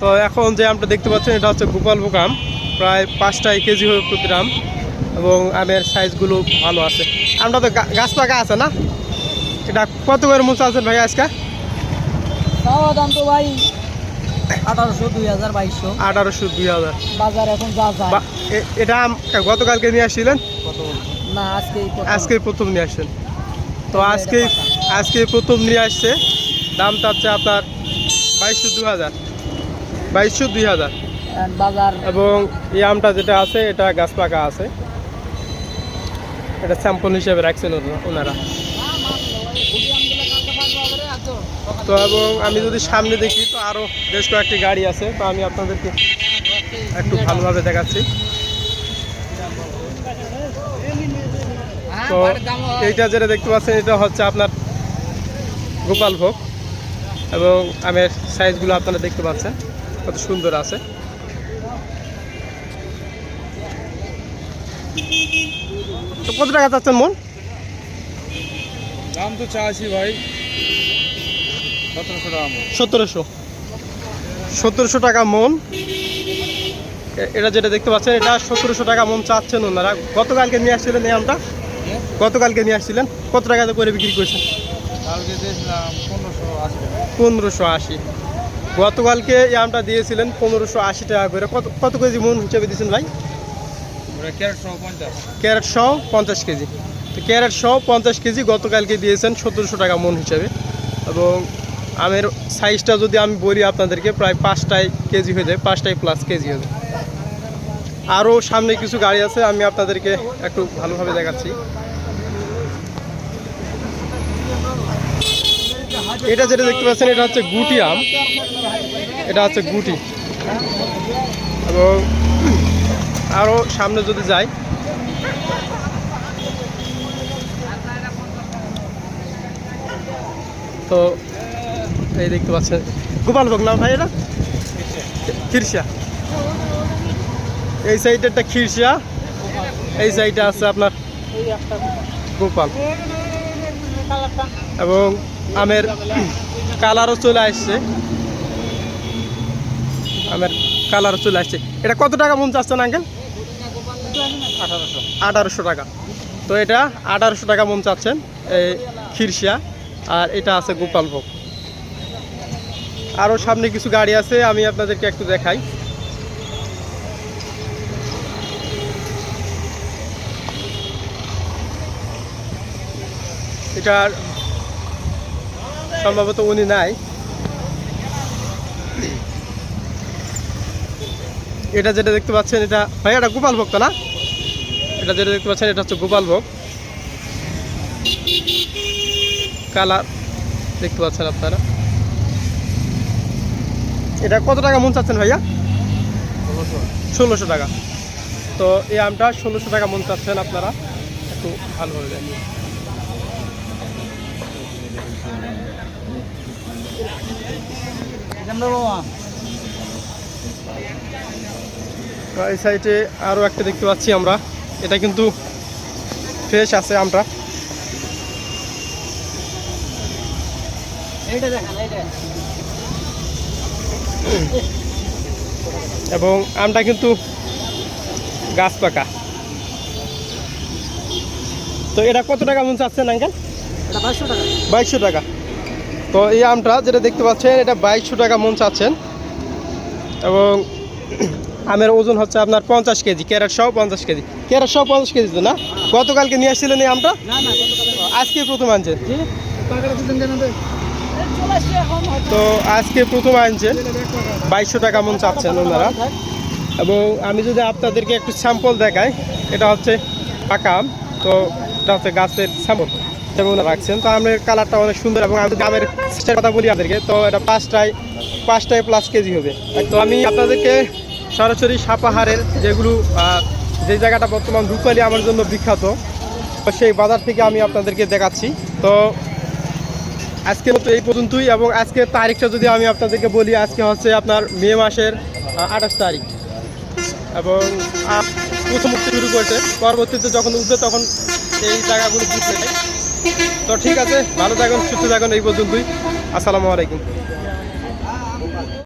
তো এখন যে আমটা দেখতে পাচ্ছেন এটা হচ্ছে গোপাল বোকাম প্রায় পাঁচটাই কেজি হবে প্রতি আম এবং আমের সাইজগুলো ভালো আছে। আমটা তো গাছ পাকা আছে না? এটা কত করে মুচা আছেন ভাই আজকে? দাম তো ভাই আঠারোশো দুই হাজার বাইশশো। আঠারোশো দুই হাজার। বাজার এখন যা যায় বা- এ- এটা আম গতকালকে নিয়ে আসছিলেন? না আজকে আজকে প্রথম নিয়ে আসছেন। তো আজকে আজকে প্রথম নিয়ে আসছে। দাম চাচ্ছে আপনার বাইশশো দু হাজার। বাইশশো দুই হাজার। বাজার। এবং এই আমটা যেটা আছে এটা গাছ পাকা আছে। এটা স্যাম্পল হিসেবে রাখছেন ওনারা। তো এবং আমি যদি সামনে দেখি তো আরও বেশ কয়েকটি গাড়ি আছে। তো আমি আপনাদেরকে একটু ভালোভাবে দেখাচ্ছি। তো এইটা যেটা দেখতে পাচ্ছেন এটা হচ্ছে আপনার গোপাল ভোগ এবং আমের সাইজগুলো আপনারা দেখতে পাচ্ছেন। কত সুন্দর আছে। তো কত টাকা চাচ্ছেন মন দাম তো চাচ্ছি ভাই। সতেরোশো টাকা সতেরোশো। সতেরোশো টাকা মন এটা যেটা দেখতে পাচ্ছেন এটা সতেরোশো টাকা মন চাচ্ছেন ওনারা। গতকালকে নিয়ে আসছিলেন এই আমটা? গতকালকে নিয়ে আসছিলেন। কত টাকাতে করে বিক্রি করছেন? পনেরোশো আশি। গতকালকে এই আমটা দিয়েছিলেন পনেরোশো আশি টাকা করে। কত কত কেজি মন হিসেবে দিয়েছেন ভাই? ক্যারেট সহ পঞ্চাশ। ক্যারেট সহ পঞ্চাশ কেজি। তো ক্যারেট সহ পঞ্চাশ কেজি গতকালকে দিয়েছেন সতেরোশো টাকা মন হিসেবে। এবং আমের সাইজটা যদি আমি বলি আপনাদেরকে প্রায় পাঁচটায় কেজি হয়ে যায় পাঁচটায় প্লাস কেজি হয়ে যায়। আরও সামনে কিছু গাড়ি আছে আমি আপনাদেরকে একটু ভালোভাবে দেখাচ্ছি। এটা যেটা দেখতে পাচ্ছেন, এটা হচ্ছে গুটি আম। এটা হচ্ছে গুটি। এবং আরও সামনে যদি যাই, তো এই দেখতে পাচ্ছেন, গোপাল ভোগ না ভাই এটা? খিরসা এই সাইডেরটা খিরসা এই সাইডে আছে আপনার গোপাল। এবং আমের কালারও চলে আসছে। আমের কালারও চলে আসছে। এটা কত টাকা মন চাচ্ছেন আঙ্কেল আঠারোশো টাকা। তো এটা আঠারোশো টাকা মন চাচ্ছেন এই খিরসিয়া আর এটা আছে গোপালভোগ। আরও সামনে কিছু গাড়ি আছে, আমি আপনাদেরকে একটু দেখাই। এটার সম্ভবত উনি নাই। এটা যেটা দেখতে পাচ্ছেন, এটা ভাই, এটা গোপাল ভোগ না? এটা যেটা দেখতে পাচ্ছেন, এটা হচ্ছে গোপাল ভোগ। কালার দেখতে পাচ্ছেন আপনারা। এটা কত টাকা মন চাচ্ছেন ভাইয়া? ষোলোশো টাকা। তো এই আমটা ষোলোশো টাকা মন চাচ্ছেন আপনারা। একটু ভালোভাবে জানিয়ে এই সাইডে আরও একটা দেখতে পাচ্ছি আমরা। এটা কিন্তু ফ্রেশ আছে আমটা। এইটা এবং আমটা কিন্তু গাছ পাকা। তো এটা কত টাকা মন চাচ্ছেন আঙ্কেল? বাইশশো টাকা। বাইশশো টাকা। তো এই আমটা যেটা দেখতে পাচ্ছেন এটা বাইশশো টাকা মন চাচ্ছেন। এবং আমের ওজন হচ্ছে আপনার পঞ্চাশ কেজি ক্যারেট সহ পঞ্চাশ কেজি। ক্যারেট সহ পঞ্চাশ কেজি তো না? গতকালকে নিয়ে আসছিলেন এই আমটা? আজকে প্রথম আনছেন? তো? আজকে প্রথম আনছেন। বাইশশো টাকা মন চাচ্ছেন ওনারা। এবং আমি যদি আপনাদেরকে একটু স্যাম্পল দেখাই এটা হচ্ছে পাকা আম। তো এটা হচ্ছে গাছের স্যাম্পল যেমন রাখছেন। তো আমের কালারটা অনেক সুন্দর এবং আমি যদি আমের সিস্টের কথা বলি আপনাদেরকে। তো এটা পাঁচটায় পাঁচটায় প্লাস কেজি হবে। তো আমি আপনাদেরকে সরাসরি সাপাহারের যেগুলো যে জায়গাটা বর্তমান রূপালি আমার জন্য বিখ্যাত, তো সেই বাজার থেকে আমি আপনাদেরকে দেখাচ্ছি। তো আজকে মতো এই পর্যন্তই এবং আজকের তারিখটা যদি আমি আপনাদেরকে বলি, আজকে হচ্ছে আপনার মে মাসের আঠাশ তারিখ। এবং প্রথম শুরু করেছে। পরবর্তীতে যখন উঠবে তখন এই জায়গাগুলো বুঝতে তো ঠিক আছে ভালো থাকুন সুস্থ থাকুন এই পর্যন্তই। আসসালামু আলাইকুম।